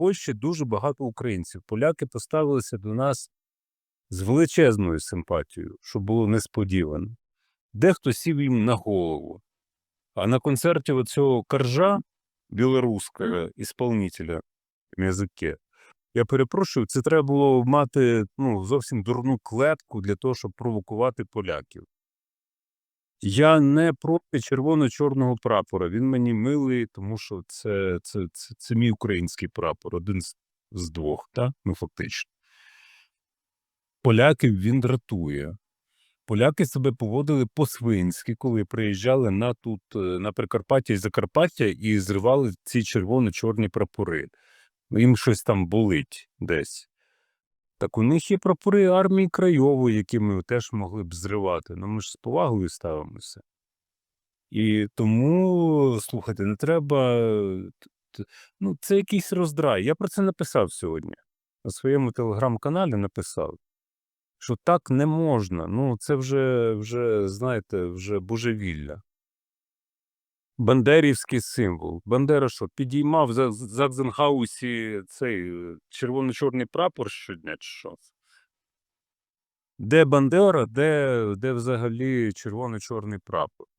Польщі дуже багато українців. Поляки поставилися до нас з величезною симпатією, що було несподівано. Дехто сів їм на голову. А на концерті оцього коржа білоруського ісполнителя в язике, я перепрошую, це треба було мати ну, зовсім дурну клетку для того, щоб провокувати поляків. Я не проти червоно-чорного прапора. Він мені милий, тому що це, це, це, це мій український прапор, один з, з двох, так? ну фактично. Поляків він дратує. Поляки себе поводили по-свинськи, коли приїжджали на тут е, на Прикарпаття і Закарпаття і зривали ці червоно-чорні прапори. Їм щось там болить десь. Так у них є прапори армії Крайової, які ми теж могли б зривати. Ну ми ж з повагою ставимося. І тому, слухайте, не треба. Ну, це якийсь роздрай. Я про це написав сьогодні. На своєму телеграм-каналі написав, що так не можна. Ну, це вже, вже знаєте, вже божевілля. Бандерівський символ. Бандера що, підіймав в За- Закзенгаусі цей е, червоно-чорний прапор щодня, чи що? Де Бандера, де, де взагалі червоно-чорний прапор?